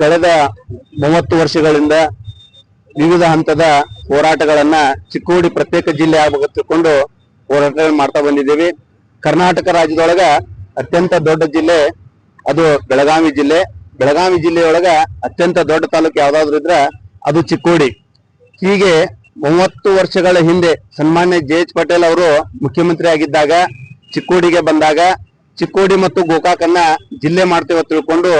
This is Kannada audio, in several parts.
ಕಳೆದ ಮೂವತ್ತು ವರ್ಷಗಳಿಂದ ವಿವಿಧ ಹಂತದ ಹೋರಾಟಗಳನ್ನ ಚಿಕ್ಕೋಡಿ ಪ್ರತ್ಯೇಕ ಜಿಲ್ಲೆ ಆಗಬೇಕು ತಿಳ್ಕೊಂಡು ಹೋರಾಟಗಳನ್ನ ಮಾಡ್ತಾ ಬಂದಿದ್ದೀವಿ. ಕರ್ನಾಟಕ ರಾಜ್ಯದೊಳಗ ಅತ್ಯಂತ ದೊಡ್ಡ ಜಿಲ್ಲೆ ಅದು ಬೆಳಗಾವಿ ಜಿಲ್ಲೆ. ಬೆಳಗಾವಿ ಜಿಲ್ಲೆಯೊಳಗ ಅತ್ಯಂತ ದೊಡ್ಡ ತಾಲೂಕು ಯಾವ್ದಾದ್ರು ಇದ್ರ ಅದು ಚಿಕ್ಕೋಡಿ. ಹೀಗೆ ಮೂವತ್ತು ವರ್ಷಗಳ ಹಿಂದೆ ಸನ್ಮಾನ್ಯ ಜೆ ಎಚ್ ಪಟೇಲ್ ಅವರು ಮುಖ್ಯಮಂತ್ರಿ ಆಗಿದ್ದಾಗ, ಚಿಕ್ಕೋಡಿಗೆ ಬಂದಾಗ, ಚಿಕ್ಕೋಡಿ ಮತ್ತು ಗೋಕಾಕನ್ನ ಜಿಲ್ಲೆ ಮಾಡ್ತೇವೆ ತಿಳ್ಕೊಂಡು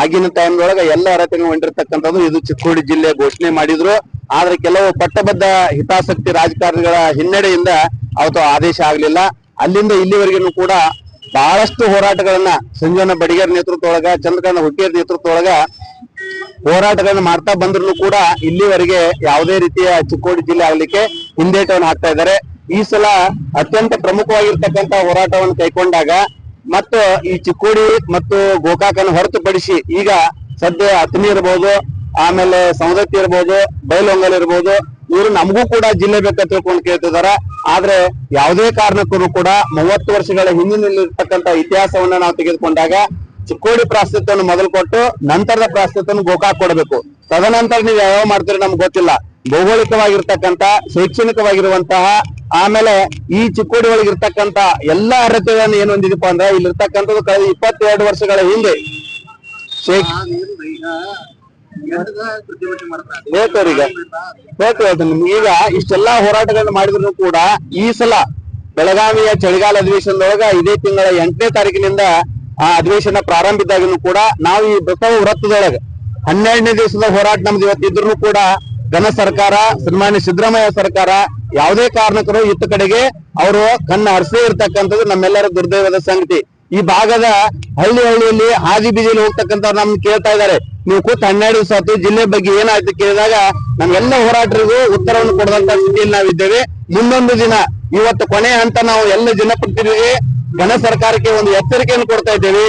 ಆಗಿನ ಟೈಮ್ದೊಳಗ ಎಲ್ಲ ಅರ್ಹತೆಗಳು ಹೊಂದಿರತಕ್ಕಂಥದ್ದು ಇದು ಚಿಕ್ಕೋಡಿ ಜಿಲ್ಲೆ ಘೋಷಣೆ ಮಾಡಿದ್ರು. ಆದ್ರೆ ಕೆಲವು ಪಟ್ಟಬದ್ಧ ಹಿತಾಸಕ್ತಿ ರಾಜಕಾರಣಿಗಳ ಹಿನ್ನಡೆಯಿಂದ ಅವತ್ತು ಆದೇಶ ಆಗ್ಲಿಲ್ಲ. ಅಲ್ಲಿಂದ ಇಲ್ಲಿವರೆಗೂ ಕೂಡ ಬಹಳಷ್ಟು ಹೋರಾಟಗಳನ್ನ ಸಂಜೋನ ಬಡಿಗೇರ್ ನೇತೃತ್ವದೊಳಗ, ಚಂದ್ರಕಾಂತ ಹುಕ್ಕೇರ್ ನೇತೃತ್ವದೊಳಗ ಹೋರಾಟಗಳನ್ನ ಮಾಡ್ತಾ ಬಂದ್ರು ಕೂಡ ಇಲ್ಲಿವರೆಗೆ ಯಾವುದೇ ರೀತಿಯ ಚಿಕ್ಕೋಡಿ ಜಿಲ್ಲೆ ಆಗ್ಲಿಕ್ಕೆ ಹಿಂದೇಟವನ್ನು ಹಾಕ್ತಾ ಇದ್ದಾರೆ. ಈ ಸಲ ಅತ್ಯಂತ ಪ್ರಮುಖವಾಗಿರ್ತಕ್ಕಂತ ಹೋರಾಟವನ್ನು ಕೈಗೊಂಡಾಗ ಮತ್ತು ಈ ಚಿಕ್ಕೋಡಿ ಮತ್ತು ಗೋಕಾಕನ್ನು ಹೊರತುಪಡಿಸಿ ಈಗ ಸದ್ಯ ಅತ್ನಿ ಇರ್ಬೋದು, ಆಮೇಲೆ ಸವದತ್ತಿ ಇರ್ಬೋದು, ಬೈಲೊಂಗಲ್ ಇರ್ಬೋದು, ಇವರು ನಮಗೂ ಕೂಡ ಜಿಲ್ಲೆ ಬೇಕ ತಿಳ್ಕೊಂಡು ಕೇಳ್ತಿದಾರ ಆದ್ರೆ ಯಾವುದೇ ಕಾರಣಕ್ಕೂ ಕೂಡ ಮೂವತ್ತು ವರ್ಷಗಳ ಹಿಂದಿನಲ್ಲಿರ್ತಕ್ಕಂಥ ಇತಿಹಾಸವನ್ನ ನಾವು ತೆಗೆದುಕೊಂಡಾಗ ಚಿಕ್ಕೋಡಿ ಪ್ರಾಸ್ತಿತ್ವವನ್ನು ಮೊದಲು ಕೊಟ್ಟು ನಂತರದ ಪ್ರಾಶಸ್ತ್ಯವನ್ನು ಗೋಕಾಕ್ ಕೊಡಬೇಕು. ತದನಂತರ ನೀವು ಯಾವ ಮಾಡ್ತೀರಿ ನಮ್ಗೆ ಗೊತ್ತಿಲ್ಲ. ಭೌಗೋಳಿಕವಾಗಿರ್ತಕ್ಕಂಥ, ಶೈಕ್ಷಣಿಕವಾಗಿರುವಂತಹ, ಆಮೇಲೆ ಈ ಚಿಕ್ಕೋಡಿ ಒಳಗಿರ್ತಕ್ಕಂಥ ಎಲ್ಲಾ ಅರ್ಹತೆಗಳನ್ನು ಏನು ಹೊಂದಿದಪ್ಪ ಅಂದ್ರೆ ಇಲ್ಲಿರ್ತಕ್ಕಂಥದ್ದು ಕಳೆದ ಇಪ್ಪತ್ತೆರಡು ವರ್ಷಗಳ ಹಿಂದೆ. ಈಗ. ಇಷ್ಟೆಲ್ಲಾ ಹೋರಾಟಗಳನ್ನ ಮಾಡಿದ್ರು ಕೂಡ ಈ ಸಲ ಬೆಳಗಾವಿಯ ಚಳಿಗಾಲ ಅಧಿವೇಶನದೊಳಗ ಇದೇ ತಿಂಗಳ ಎಂಟನೇ ತಾರೀಕಿನಿಂದ ಆ ಅಧಿವೇಶನ ಪ್ರಾರಂಭ ಇದ್ದಾಗನು ಕೂಡ ನಾವು ಈ ಬಸವ ವೃತ್ತದೊಳಗ ಹನ್ನೆರಡನೇ ದಿವಸದ ಹೋರಾಟ ನಮ್ದು ಇವತ್ತಿದ್ರು ಕೂಡ ಘನ ಸರ್ಕಾರ, ಸನ್ಮಾನ್ಯ ಸಿದ್ದರಾಮಯ್ಯ ಸರ್ಕಾರ ಯಾವುದೇ ಕಾರಣಕ್ಕೂ ಇತ್ತ ಕಡೆಗೆ ಅವರು ಕಣ್ಣು ಹರಿಸೇ ಇರ್ತಕ್ಕಂಥದ್ದು ನಮ್ಮೆಲ್ಲರ ದುರ್ದೈವದ ಸಂಗತಿ. ಈ ಭಾಗದ ಹಳ್ಳಿ ಹಳ್ಳಿಯಲ್ಲಿ ಹಾದಿ ಬೀದಿಯಲ್ಲಿ ಹೋಗ್ತಕ್ಕಂಥ ನಮ್ಗೆ ಕೇಳ್ತಾ ಇದ್ದಾರೆ. ನೀವು ಕೂತ್ ಹನ್ನೆರಡು ದಿವಸ ಜಿಲ್ಲೆ ಬಗ್ಗೆ ಏನಾಯ್ತು ಕೇಳಿದಾಗ ನಮ್ಗೆಲ್ಲ ಹೋರಾಟರಿಗೂ ಉತ್ತರವನ್ನು ಕೊಡದಂತ ಸ್ಥಿತಿಯಲ್ಲಿ ನಾವಿದ್ದೇವೆ. ಮುಂದೊಂದು ದಿನ, ಇವತ್ತು ಕೊನೆ ಹಂತ ನಾವು ಎಲ್ಲ ಜನಪ್ರತಿನಿಧಿಗೆ ಘನ ಸರ್ಕಾರಕ್ಕೆ ಒಂದು ಎಚ್ಚರಿಕೆಯನ್ನು ಕೊಡ್ತಾ ಇದ್ದೇವೆ.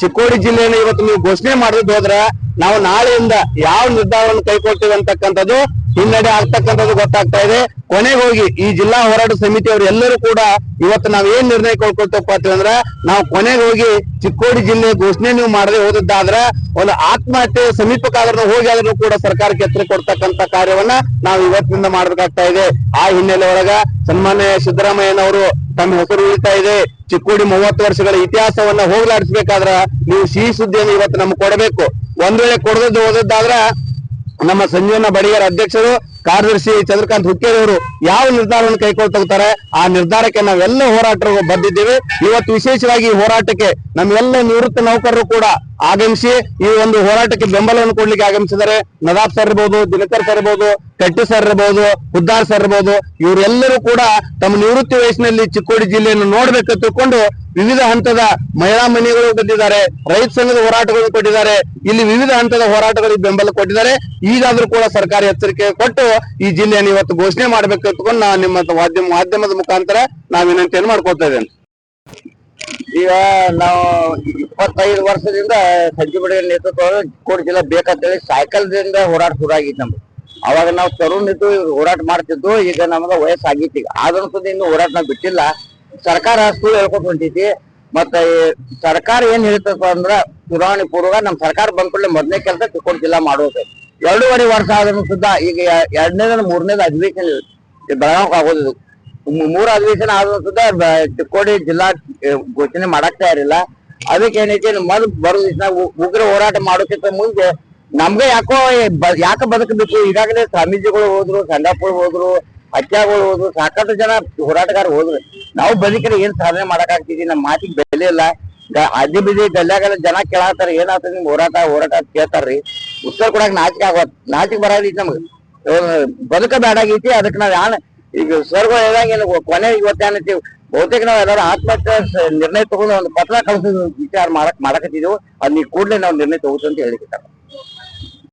ಚಿಕ್ಕೋಡಿ ಜಿಲ್ಲೆಯನ್ನು ಇವತ್ತು ನೀವು ಘೋಷಣೆ ಮಾಡಿದ್ರೆ ನಾವು ನಾಳೆಯಿಂದ ಯಾವ ನಿರ್ಧಾರವನ್ನು ಕೈಕೊಳ್ತೀವಿ ಅಂತಕ್ಕಂಥದ್ದು ಹಿನ್ನಡೆ ಆಗ್ತಕ್ಕಂಥದ್ದು ಗೊತ್ತಾಗ್ತಾ ಇದೆ. ಕೊನೆಗೆ ಹೋಗಿ ಈ ಜಿಲ್ಲಾ ಹೋರಾಟ ಸಮಿತಿಯವರು ಎಲ್ಲರೂ ಕೂಡ ಇವತ್ತು ನಾವ್ ಏನ್ ನಿರ್ಣಯ ಕೈಗೊಳ್ತಪ್ಪ ಅಂತಂದ್ರೆ ನಾವು ಕೊನೆಗೆ ಹೋಗಿ ಚಿಕ್ಕೋಡಿ ಜಿಲ್ಲೆ ಘೋಷಣೆ ನೀವು ಮಾಡದೆ ಹೋದದ್ದಾದ್ರ ಒಂದು ಆತ್ಮಹತ್ಯೆ ಸಮೀಪಕ್ಕಾದ್ರೂ ಹೋಗಿ ಆದ್ರೂ ಕೂಡ ಸರ್ಕಾರಕ್ಕೆ ಎತ್ತರ ಕೊಡ್ತಕ್ಕಂತ ಕಾರ್ಯವನ್ನ ನಾವು ಇವತ್ತಿನಿಂದ ಮಾಡಬೇಕಾಗ್ತಾ ಇದೆ. ಆ ಹಿನ್ನೆಲೆ ಒಳಗ ಸನ್ಮಾನ್ಯ ಸಿದ್ದರಾಮಯ್ಯನವರು ತಮ್ಮ ಹೆಸರು ಉಳಿತಾ ಇದೆ. ಚಿಕ್ಕೋಡಿ ಮೂವತ್ತು ವರ್ಷಗಳ ಇತಿಹಾಸವನ್ನ ಹೋಗ್ಲಾಡಿಸ್ಬೇಕಾದ್ರ ನೀವು ಸಿಹಿ ಸುದ್ದಿಯನ್ನು ಇವತ್ತು ನಮ್ಗೆ ಕೊಡಬೇಕು. ಒಂದ್ ವೇಳೆ ಕೊಡದದ್ದು ಹೋದದ್ದಾದ್ರ ನಮ್ಮ ಸಂಜೀವನ ಬಡಿಗರ ಅಧ್ಯಕ್ಷರು, ಕಾರ್ಯದರ್ಶಿ ಚಂದ್ರಕಾಂತ್ ಹುಕ್ಕೇರಿ ಅವರು ಯಾವ ನಿರ್ಧಾರವನ್ನು ಕೈಗೊಳ್ತಾರೆ ಆ ನಿರ್ಧಾರಕ್ಕೆ ನಾವೆಲ್ಲ ಹೋರಾಟರು ಬಂದಿದ್ದೀವಿ. ಇವತ್ತು ವಿಶೇಷವಾಗಿ ಹೋರಾಟಕ್ಕೆ ನಮ್ಮೆಲ್ಲ ನಿವೃತ್ತ ನೌಕರರು ಕೂಡ ಆಗಮಿಸಿ ಈ ಒಂದು ಹೋರಾಟಕ್ಕೆ ಬೆಂಬಲವನ್ನು ಕೊಡ್ಲಿಕ್ಕೆ ಆಗಮಿಸಿದರೆ ನದಾಬ್ ಸರ್ ಇರ್ಬೋದು, ದಿನಕರ್ ಸರ್ ಇರ್ಬೋದು, ಕಟ್ಟಿ ಸರ್ ಇರ್ಬೋದು, ಹುದ್ದಾರ್ ಸರ್ ಇರ್ಬೋದು, ಇವರೆಲ್ಲರೂ ಕೂಡ ತಮ್ಮ ನಿವೃತ್ತಿ ವಯಸ್ಸಿನಲ್ಲಿ ಚಿಕ್ಕೋಡಿ ಜಿಲ್ಲೆಯನ್ನು ನೋಡ್ಬೇಕು ತಿಳ್ಕೊಂಡು ವಿವಿಧ ಹಂತದ ಮಹಿಳಾ ಮನೆಗಳು ಬಂದಿದ್ದಾರೆ ರೈತ ಸಂಘದ ಹೋರಾಟಗಳನ್ನು ಕೊಟ್ಟಿದ್ದಾರೆ, ಇಲ್ಲಿ ವಿವಿಧ ಹಂತದ ಹೋರಾಟಗಳಿಗೆ ಬೆಂಬಲ ಕೊಟ್ಟಿದ್ದಾರೆ. ಈಗಾದ್ರೂ ಕೂಡ ಸರ್ಕಾರಿ ಎಚ್ಚರಿಕೆ ಕೊಟ್ಟು ಈ ಜಿಲ್ಲೆಯನ್ನು ಇವತ್ತು ಘೋಷಣೆ ಮಾಡ್ಬೇಕು ಅಂತಕೊಂಡು ನಾನು ನಿಮ್ಮ ಮಾಧ್ಯಮ, ಮಾಧ್ಯಮದ ಮುಖಾಂತರ ನಾವು ವಿನಂತಿಯನ್ನು ಮಾಡ್ಕೊಳ್ತಾ ಇದ್ದೇನೆ. ಈಗ ನಾವು ಇಪ್ಪತ್ತೈದು ವರ್ಷದಿಂದ ಸಂಜೆ ಬಡಿಗೆ ನೇತೃತ್ವ ಕೋಡ್ ಜಿಲ್ಲೆ ಬೇಕಂತೇಳಿ ಸೈಕಲ್ದಿಂದ ಹೋರಾಟ ಶುರು ಆಗಿತ್ತು ನಮ್ದು. ಅವಾಗ ನಾವು ತರುಣ್ ಇದ್ದು ಹೋರಾಟ ಮಾಡ್ತಿದ್ದು, ಈಗ ನಮ್ಗೆ ವಯಸ್ಸಾಗಿತ್ತು ಈಗ. ಆದ್ರೂ ಸುದ್ದಿ ಇನ್ನು ಹೋರಾಟ ನಾವು ಬಿಟ್ಟಿಲ್ಲ. ಸರ್ಕಾರ ಸುಳ್ಳು ಹೇಳ್ಕೊಟ್ ಹೊಂಟೈತಿ. ಮತ್ತೆ ಸರ್ಕಾರ ಏನ್ ಹೇಳ್ತಪ್ಪ ಅಂದ್ರ, ಚುನಾವಣೆ ಪೂರ್ವ ನಮ್ ಸರ್ಕಾರ ಬಂದ್ ಕೂಡಲೇ ಮೊದಲನೇ ಕೆಲಸ ಚಿಕ್ಕೋಡ್ ಜಿಲ್ಲಾ ಮಾಡೋದು. ಎರಡೂವರೆ ವರ್ಷ ಆದ್ರೂ ಸುದ್ದ ಈಗ ಎರಡನೇದ ಮೂರನೇದ ಅಧಿವೇಶನ ಬೆಳಗಾವ್ ಆಗೋದು ಮೂರು ಅಧಿವೇಶನ ಆದ್ರೂ ಚಿಕ್ಕೋಡಿ ಜಿಲ್ಲಾ ಘೋಷಣೆ ಮಾಡಕ್ ಇರಲಿಲ್ಲ. ಅದಕ್ಕೆ ಏನೈತಿ ಮೊದಲು ಬರೋ ಉಗ್ರ ಹೋರಾಟ ಮಾಡೋಕ್ಕಿಂತ ಮುಂದೆ ನಮ್ಗೆ ಯಾಕೋ ಯಾಕೆ ಬದುಕಬೇಕು? ಈಗಾಗಲೇ ಸ್ವಾಮೀಜಿಗಳು ಹೋದ್ರು ಸಂಡಾಪುರ್ ಹೋದ್ರು ಹತ್ಯಾಗಳು ಹೋದ್ರು, ಸಾಕಷ್ಟು ಜನ ಹೋರಾಟಗಾರ ಹೋದ್ರು. ನಾವು ಬದುಕಿದ್ರೆ ಏನ್ ಸಾಧನೆ ಮಾಡಕ್ ಆಗ್ತಿದ್ವಿ? ನಮ್ಮ ಮಾತಿಗೆ ಬೆಲೆ ಇಲ್ಲ. ಅಜ್ಜಿ ಬಿದ್ದಿ ಗಲ್ಯಾಗೆಲ್ಲ ಜನ ಕೇಳತ್ತಾರ ಏನಾಗ್ತದೆ ನಿಮ್ ಹೋರಾಟ ಹೋರಾಟ ಕೇಳ್ತಾರ್ರಿ. ಉತ್ತರ ಕೊಡಕ್ ನಾಚಿಕೆ ಆಗೋತ್ ನಾಚಿಕೆ ಬರೋದಿತ್ತು ನಮ್ಗೆ. ಬದುಕ ಬೇಡಾಗೈತಿ ಅದಕ್ಕೆ ನಾವ್ ಯಾನ್ ಈಗ ಸರ್ವ ಹೇಳಂಗಿಲ್ಲ ಕೊನೆ ಇವತ್ತೇನೈತಿ ಬಹುತೇಕ ನಾವ್ ಎಲ್ಲರೂ ಆತ್ಮಹತ್ಯೆ ನಿರ್ಣಯ ತಗೊಂಡು ಒಂದು ಪತ್ರ ಕಳ್ಸೋದು ವಿಚಾರ ಮಾಡಕ್ ಮಾಡಕತ್ತಿದ್ದೆವು. ಅದ್ ನೀ ಕೂಡಲೇ ನಾವು ನಿರ್ಣಯ ತಗೋತು ಅಂತ